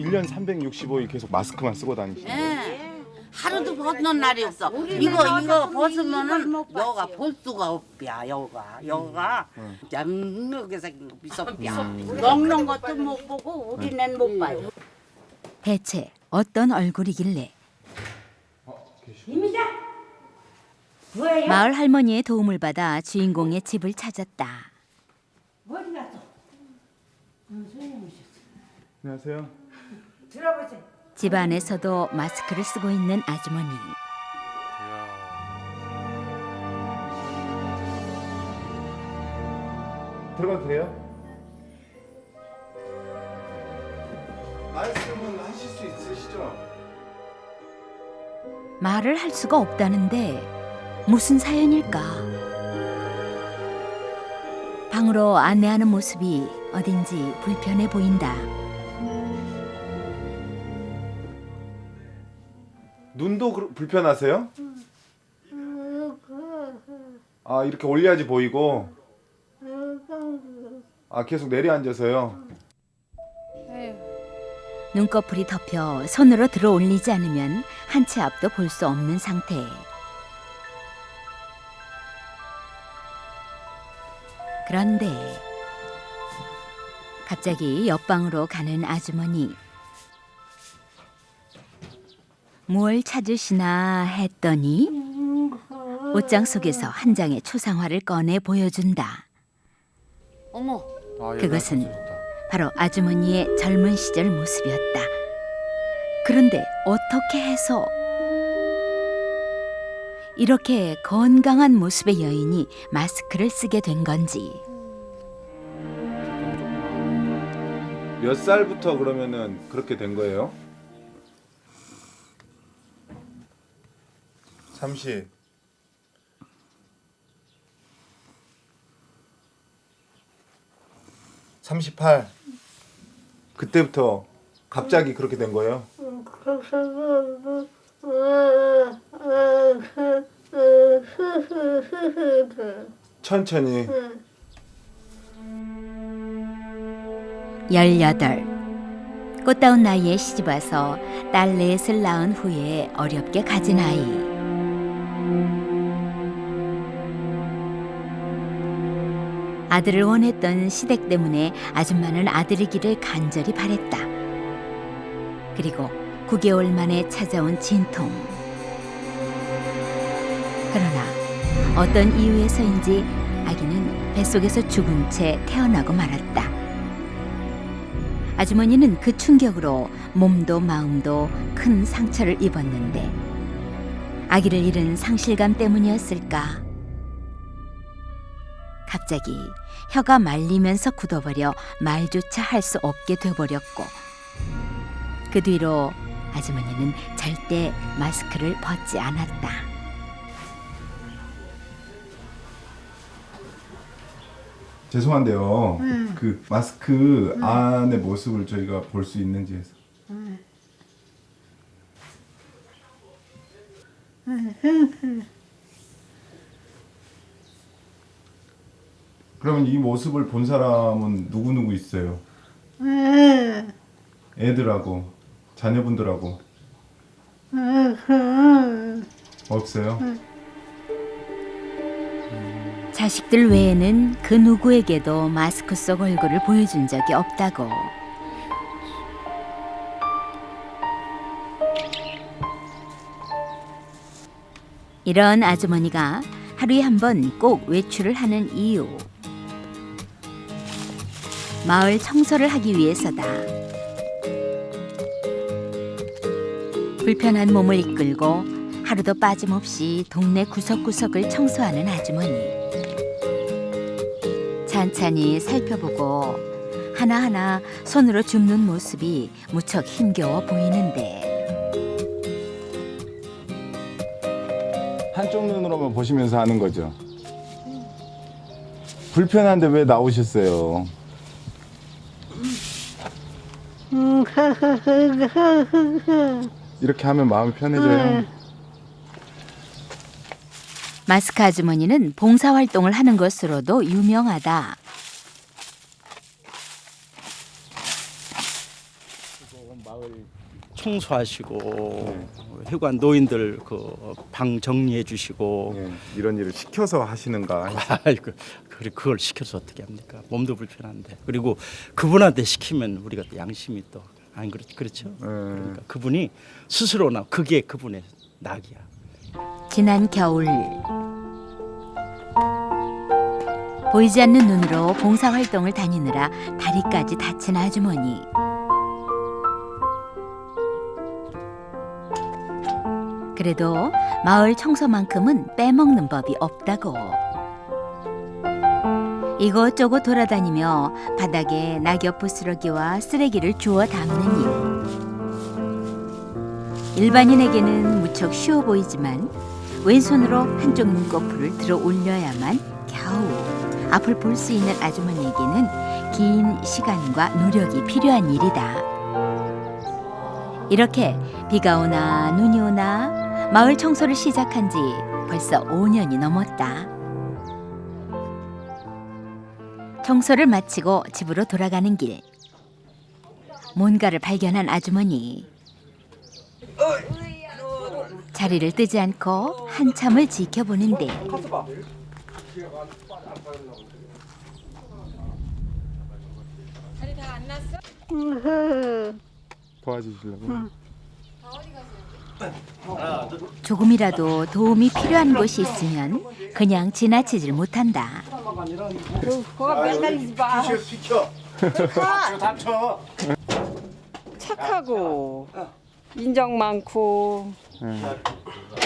1년 365일 계속 마스크만 쓰고 다니시는 거예요? 예. 하루도 벗는 날이 없어. 이거 이거 벗으면은 여가 볼 수가 없야 여가 여가 얌하게 생긴 거 미섭야. 먹는 것도 못 보고 우리는 못 봐요. 대체 어떤 얼굴이길래 뭐예요? 마을 할머니의 도움을 받아 주인공의 집을 찾았다. 어디 갔어? 안녕하세요. 들어보세요. 집 안에서도 마스크를 쓰고 있는 아주머니. 들어가도 돼요? 말씀은 하실 수 있으시죠? 말을 할 수가 없다는데 무슨 사연일까? 방으로 안내하는 모습이 어딘지 불편해 보인다. 눈도 그러- 불편하세요? 아 이렇게 올려야지 보이고 아 계속 내려앉아서요 눈꺼풀이 덮여 손으로 들어 올리지 않으면 한치 앞도 볼 수 없는 상태. 그런데 갑자기 옆방으로 가는 아주머니. 뭘 찾으시나 했더니 옷장 속에서 한 장의 초상화를 꺼내 보여준다. 어머 그것은 바로 아주머니의 젊은 시절 모습이었다. 그런데 어떻게 해서 이렇게 건강한 모습의 여인이 마스크를 쓰게 된 건지 몇 살부터 그러면은 그렇게 된 거예요? 30 38 그때부터 갑자기 그렇게 된 거예요? 천천히. 열여덟. 꽃다운 나이에 시집와서 딸 넷을 낳은 후에 어렵게 가진 아이 아들을 원했던 시댁 때문에 아줌마는 아들이기를 간절히 바랬다. 그리고 9개월 만에 찾아온 진통. 그러나 어떤 이유에서인지 아기는 뱃속에서 죽은 채 태어나고 말았다. 아주머니는 그 충격으로 몸도 마음도 큰 상처를 입었는데 아기를 잃은 상실감 때문이었을까? 갑자기 혀가 말리면서 굳어버려 말조차 할 수 없게 돼버렸고 그 뒤로 아주머니는 절대 마스크를 벗지 않았다. 죄송한데요. 그 마스크 안의 모습을 저희가 볼 수 있는지 해서. 그러면 이 모습을 본 사람은 누구 누구 있어요? 애들하고 자녀분들하고 없어요? 자식들 외에는 그 누구에게도 마스크 속 얼굴을 보여준 적이 없다고. 이런 아주머니가 하루에 한 번 꼭 외출을 하는 이유. 마을 청소를 하기 위해서다. 불편한 몸을 이끌고 하루도 빠짐없이 동네 구석구석을 청소하는 아주머니. 찬찬히 살펴보고 하나하나 손으로 줍는 모습이 무척 힘겨워 보이는데 한쪽 눈으로만 보시면서 하는 거죠. 불편한데 왜 나오셨어요? 이렇게 하면 마음이 편해져요. 마스크 아주머니는 봉사활동을 하는 것으로도 유명하다. 청소하시고 해관 노인들 그 방 정리해 주시고 예, 이런 일을 시켜서 하시는가? 아이고 그래 그걸 시켜서 어떻게 합니까? 몸도 불편한데 그리고 그분한테 시키면 우리가 또 양심이 또 안 그렇 그렇죠? 그러니까 그분이 스스로나 그게 그분의 낙이야. 지난 겨울 보이지 않는 눈으로 봉사활동을 다니느라 다리까지 다친 아주머니 그래도 마을 청소만큼은 빼먹는 법이 없다고 이것저것 돌아다니며 바닥에 낙엽 부스러기와 쓰레기를 주워 담는 일 일반인에게는 무척 쉬워 보이지만 왼손으로 한쪽 눈꺼풀을 들어 올려야만 겨우 앞을 볼 수 있는 아주머니에게는 긴 시간과 노력이 필요한 일이다. 이렇게 비가 오나 눈이 오나 마을 청소를 시작한 지 벌써 5년이 넘었다. 청소를 마치고 집으로 돌아가는 길. 뭔가를 발견한 아주머니. 자리를 뜨지 않고 한참을 지켜보는데 도와주시려고. 조금이라도 도움이 필요한 곳이 있으면 그냥 지나치질 못한다. 착하고 인정 많고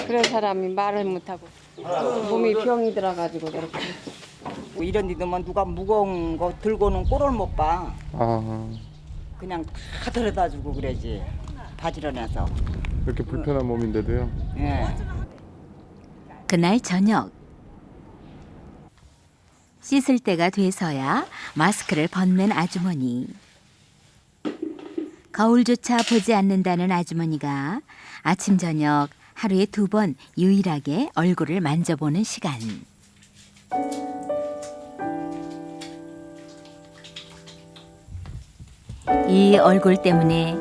그런 사람이 말을 못하고 몸이 병이 들어가지고 그렇게 뭐 이런 데도만 누가 무거운 거 들고는 꼴을 못 봐. 아 그냥 다 데려다 주고 그러지. 바지런해서. 이렇게 불편한 몸인데도요. 예. 그날 저녁 씻을 때가 돼서야 마스크를 벗는 아주머니. 거울조차 보지 않는다는 아주머니가 아침 저녁 하루에 두 번 유일하게 얼굴을 만져보는 시간. 이 얼굴 때문에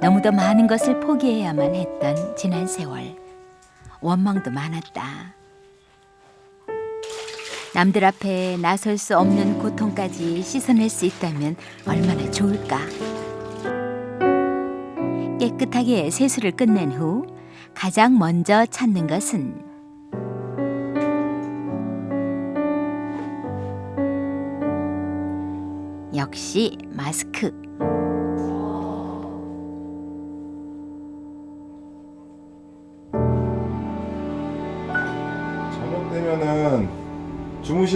너무도 많은 것을 포기해야만 했던 지난 세월. 원망도 많았다. 남들 앞에 나설 수 없는 고통까지 씻어낼 수 있다면 얼마나 좋을까. 깨끗하게 세수를 끝낸 후 가장 먼저 찾는 것은 역시 마스크.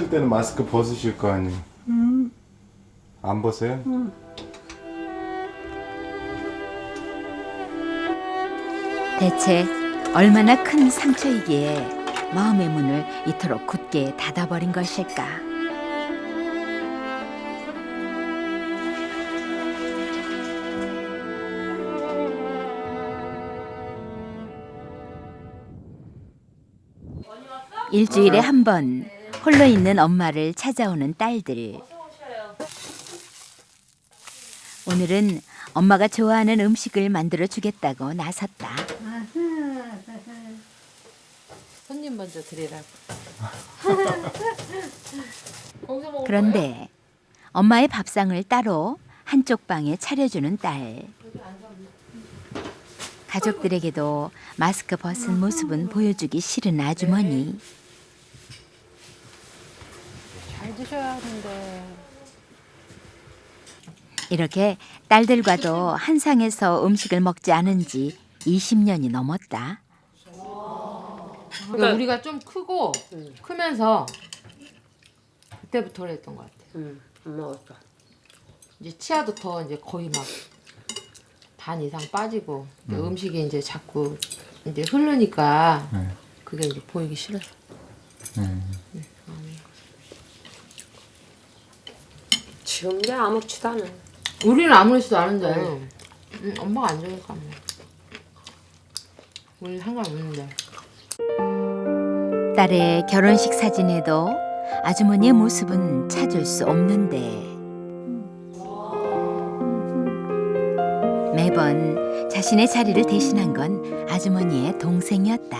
주무실 때는 마스크 벗으실 거 아니에요? 안 벗어요? 대체 얼마나 큰 상처이기에 마음의 문을 이토록 굳게 닫아버린 것일까? 일주일에 한 번 홀로 있는 엄마를 찾아오는 딸들. 오늘은 엄마가 좋아하는 음식을 만들어 주겠다고 나섰다. 손님 먼저 드리라고. 그런데 엄마의 밥상을 따로 한쪽 방에 차려주는 딸. 가족들에게도 마스크 벗은 모습은 보여주기 싫은 아주머니. 잘 드셔야 하는데. 이렇게 딸들과도 한 상에서 음식을 먹지 않은 지 20년이 넘었다. 그러니까 우리가 좀 크고 크면서 그때부터 그랬던 것 같아. 응, 안 먹었어. 이제 치아도 더 이제 거의 막 반 이상 빠지고 음. 식이 이제 자꾸 이제 흐르니까 네. 그게 이제 보이기 싫어요. 지 금 이제 아무렇지도 않아. 우리는 아무렇지도 않은데 음, 엄마가 안 좋으니까 뭐. 우리 상관없는데. 딸의 결혼식 사진에도 아주머니의 모습은 찾을 수 없는데 매번 자신의 자리를 대신한 건 아주머니의 동생이었다.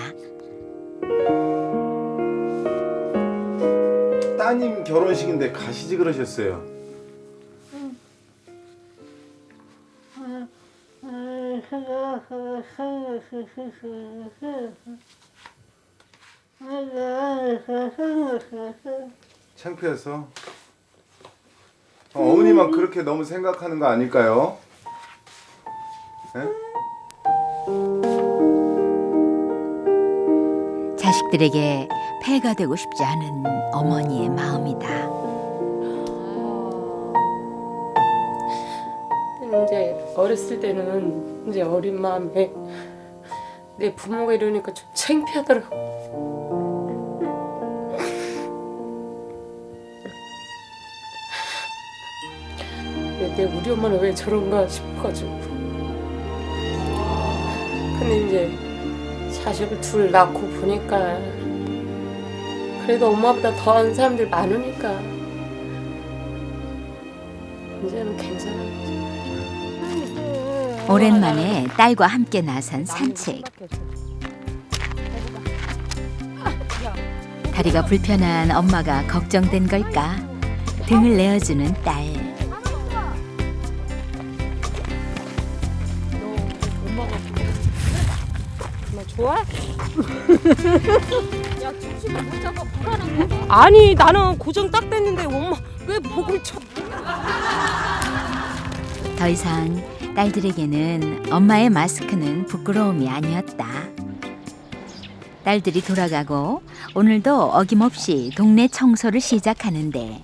따님 결혼식인데 가시지 그러셨어요. 창피해서 어, 어머니만 그렇게 너무 생각하는 거 아닐까요? 예? 자식들에게 폐가 되고 싶지 않은 어머니의 마음이다. 어렸을 때는 이제 어린 마음에 내 부모가 이러니까 좀 창피하더라고. 왜내 우리 엄마는 왜 저런가 싶어가지고. 근데 이제 자식을 둘 낳고 보니까 그래도 엄마보다 더한 사람들 많으니까 이제는 괜찮아. 오랜만에 딸과 함께 나선 산책. 다리가 불편한 엄마가 걱정된 걸까? 등을 내어주는 딸. 좋아? 아니 나는 고정 딱 됐는데 엄마 왜 목을 쳐? 더 이상 딸들에게는 엄마의 마스크는 부끄러움이 아니었다. 딸들이 돌아가고 오늘도 어김없이 동네 청소를 시작하는데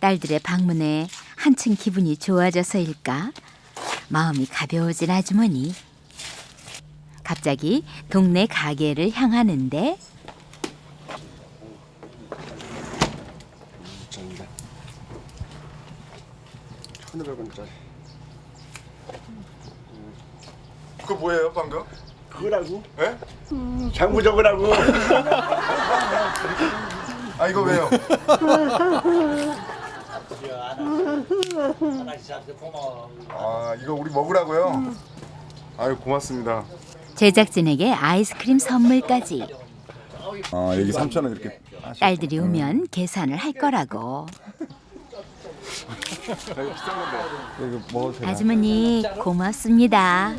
딸들의 방문에 한층 기분이 좋아져서일까 마음이 가벼워진 아주머니 갑자기 동네 가게를 향하는데 그거 뭐예요 방금? 그거라고? 예? 장부 적으라고. 아 이거 왜요? 아 이거 우리 먹으라고요? 아유 고맙습니다. 제작진에게 아이스크림 선물까지 아 여기 3천 원 이렇게. 딸들이 오면 계산을 할 거라고 이거 먹어도 되나? 아주머니 고맙습니다.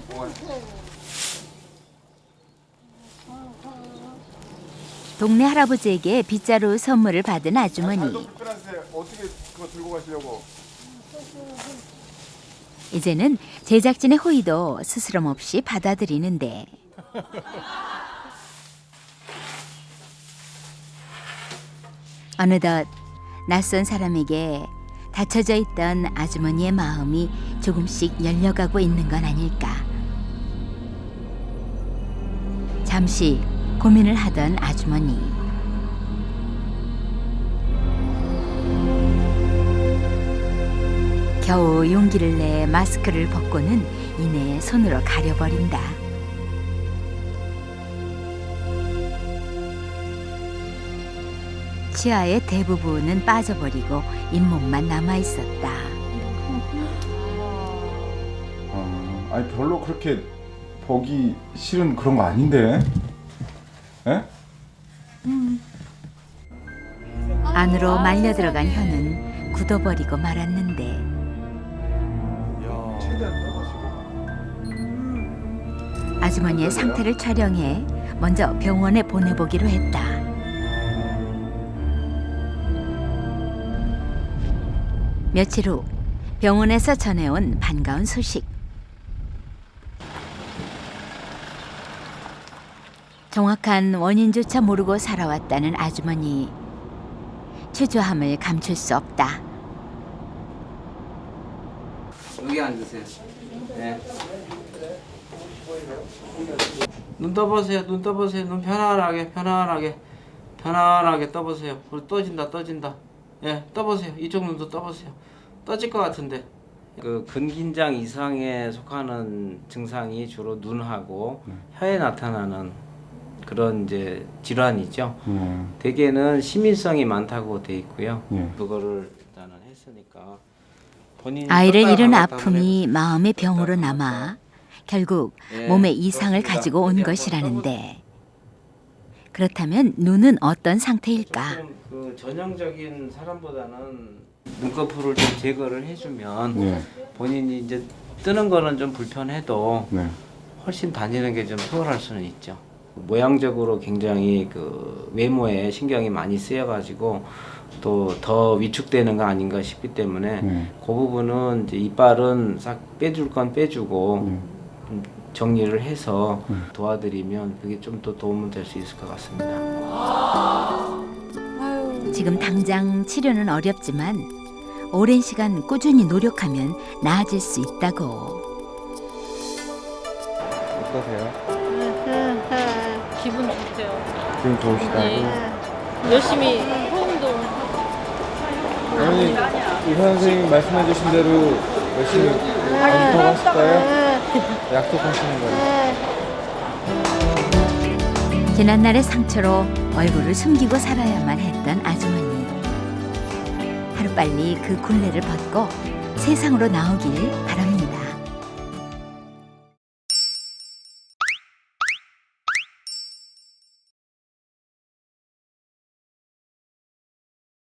동네 할아버지에게 빗자루 선물을 받은 아주머니. 불편하세요. 어떻게 그거 들고 가시려고? 이제는 제작진의 호의도 스스럼 없이 받아들이는데 어느덧 낯선 사람에게 닫혀져 있던 아주머니의 마음이 조금씩 열려가고 있는 건 아닐까. 잠시 고민을 하던 아주머니. 겨우 용기를 내 마스크를 벗고는 이내 손으로 가려버린다. 치아의 대부분은 빠져버리고 잇몸만 남아 있었다. 아, 아니 별로 그렇게 보기 싫은 그런 거 아닌데. 예? 안으로 말려 들어간 혀는 굳어버리고 말았는데 아주머니의 상태를 촬영해 먼저 병원에 보내보기로 했다. 며칠 후 병원에서 전해온 반가운 소식. 정확한 원인조차 모르고 살아왔다는 아주머니. 초조함을 감출 수 없다. 여기 앉으세요. 네. 눈 떠보세요. 눈 떠보세요. 눈 편안하게, 편안하게, 편안하게 떠보세요. 그리고 떠진다, 떠진다. 예, 떠보세요. 이쪽 눈도 떠보세요. 떠질 것 같은데. 그 근긴장 이상에 속하는 증상이 주로 눈하고 혀에 나타나는 그런 이제 질환이죠. 예. 대개는 심인성이 많다고 돼 있고요. 예. 그거를 일단은 했으니까 본인이 아이를 잃은 아픔이 마음의 병으로 남아 결국 예, 몸에 이상을 그렇습니다. 가지고 온 어디 것이라는데 그렇다면 눈은 어떤 상태일까? 조금 그 전형적인 사람보다는 눈꺼풀을 좀 제거를 해주면 네. 본인이 이제 뜨는 거는 좀 불편해도 네. 훨씬 다니는 게 좀 수월할 수는 있죠. 모양적으로 굉장히 그 외모에 신경이 많이 쓰여가지고 또 더 위축되는 거 아닌가 싶기 때문에 네. 그 부분은 이제 이빨은 싹 빼줄 건 빼주고 네. 좀 정리를 해서 도와드리면 그게 좀 더 도움은 될 수 있을 것 같습니다. 지금 당장 치료는 어렵지만 오랜 시간 꾸준히 노력하면 나아질 수 있다고. 어떠세요? 기분 좋대요. 기분 좋으시다고? 네. 열심히 호응도 어머니 의사 선생님 말씀해 주신 대로 열심히 안부터 하실까요? 약속하시는 거예요? 지난날의 상처로 얼굴을 숨기고 살아야만 했던 아주머니. 하루빨리 그 굴레를 벗고 세상으로 나오길 바랍니다.